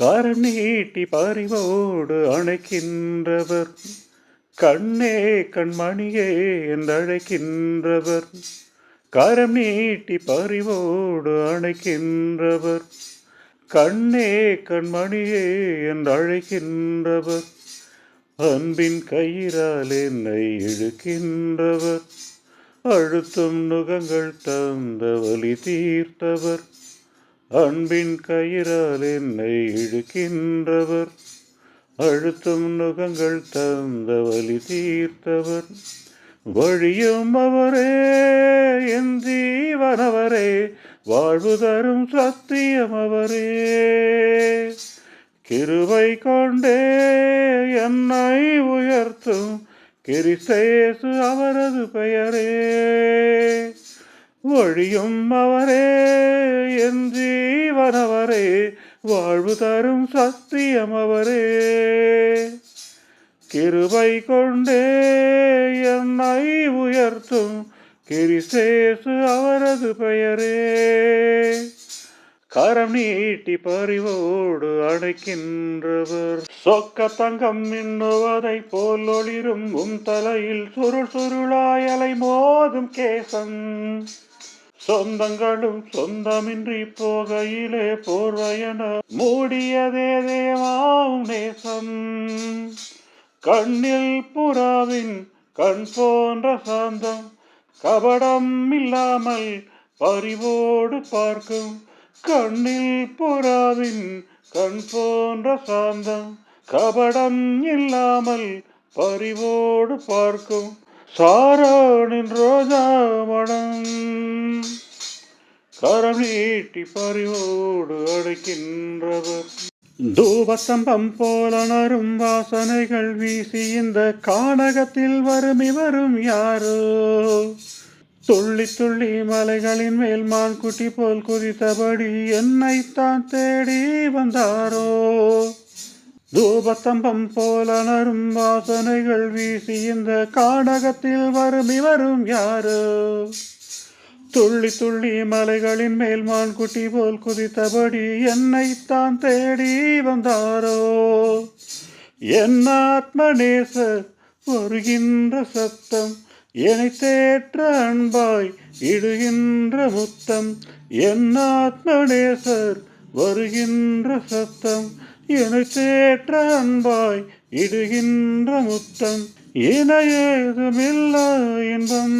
கரம் நீட்டி பறிவோடு அணைக்கின்றவர் கண்ணே கண்மணியே என்றழைக்கின்றவர். கரம் நீட்டி பறிவோடு அணைக்கின்றவர் கண்ணே கண்மணியே என்றழைக்கின்றவர். அன்பின் கயிறால் என்னை இழுக்கின்றவர். அழுத்தும் நுகங்கள் தந்த வழி தீர்த்தவர். அன்பின் கயிறால் என்னை இழுக்கின்றவர். அழுத்தும் நுகங்கள் தந்த வழி தீர்த்தவர். வழியும் அவரே என் ஜீவனவரே வாழ்வு தரும் சத்தியம் அவரே. கிருவை கொண்டே என்னை உயர்த்தும் கிறிஸ்தேசு அவரது பெயரே. வழியும் அவரே என் ஜீவனவரே வாழ்வு தரும் சத்தியம் அவரே. கிருபை கொண்டே என்னை உயர்த்தும் கிரிசேசு அவரது பெயரே. கரம் நீட்டி பறிவோடு அடைக்கின்றவர். சொக்க தங்கம் மின்னுவதை போல் ஒளிரும் உம் தலையில் சுருள் சுருளாயலை மோதும் கேசம். சொந்தங்களும் சொந்தமின்றி போகையிலே போர்வையன மூடியதே தேவாவும் நேசம். கண்ணில் புறாவின் கண் போன்ற சாந்தம் கபடம் இல்லாமல் பறிவோடு பார்க்கும். கண்ணில் புறாவின் கண் போன்ற சாந்தம் கபடம் இல்லாமல் பறிவோடு பார்க்கும். சாரா நின்ற கரம் நீட்டி பறிவோடு அடைக்கின்றவர் தூபத்தம்பம் போல நரும் வாசனைகள் வீசி இந்த கானகத்தில் வரும் இவரும் யாரோ? துள்ளி துள்ளி மலைகளின் மேல் மான் குட்டி போல் குதித்தபடி என்னைத்தான் தேடி வந்தாரோ? தூபத்தம்பம் போல நரும் வாசனைகள் வீசி இந்த காடகத்தில் வரும் இவரும் யாரோ? துள்ளி துள்ளி மலைகளின் மேல் மான் குட்டி போல் குதித்தபடி என்னைத்தான் தேடி வந்தாரோ? என் ஆத்மநேசர் வருகின்ற சத்தம் என்னை தேற்ற அன்பாய் இடுகின்ற முத்தம். என் ஆத்மநேசர் வருகின்ற சத்தம் என்னை தேற்ற அன்பாய் இடுகின்ற முத்தம். இன ஏதுமில்ல இன்பம்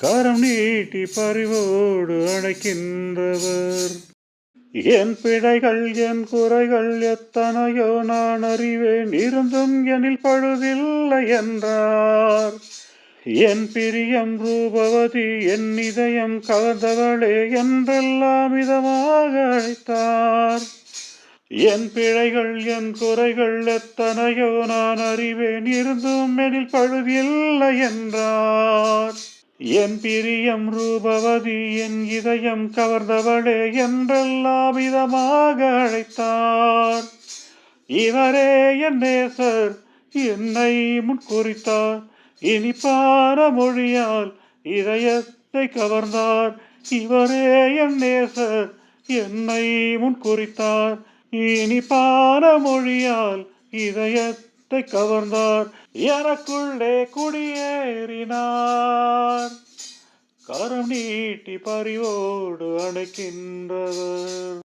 கரம் நீட்டி பறிவோடு அழைக்கின்றவர். என் பிழைகள் என் குறைகள் எத்தனையோ நான் அறிவேன் இருந்தும் எனில் பழுதில்லை என்றார். என் பிரியம் ரூபவதி என் இதயம் கலந்தவளே என்றெல்லாம் இதமாக அழைத்தார். என் பிழைகள் என் குறைகள் எத்தனையோ நான் அறிவேன் இருந்தும் எனில் பழுதில்லை என்றார். என் பிரியம் ரூபவதி என் இதயம் கவர்ந்தவளே என்றெல்லாம் விதமாக அழைத்தார். இவரே என் நேசர் என்னை முன்குறித்தார் இனிப்பார மொழியால் இதயத்தை கவர்ந்தார். இவரே என் நேசர் என்னை முன்குறித்தார் இனிப்பான மொழியால் இதயத்தை கவர்ந்தார். எனக்குள்ளே குடியேறினார். கரம் நீட்டி பறிவோடு அணைக்கின்றவர்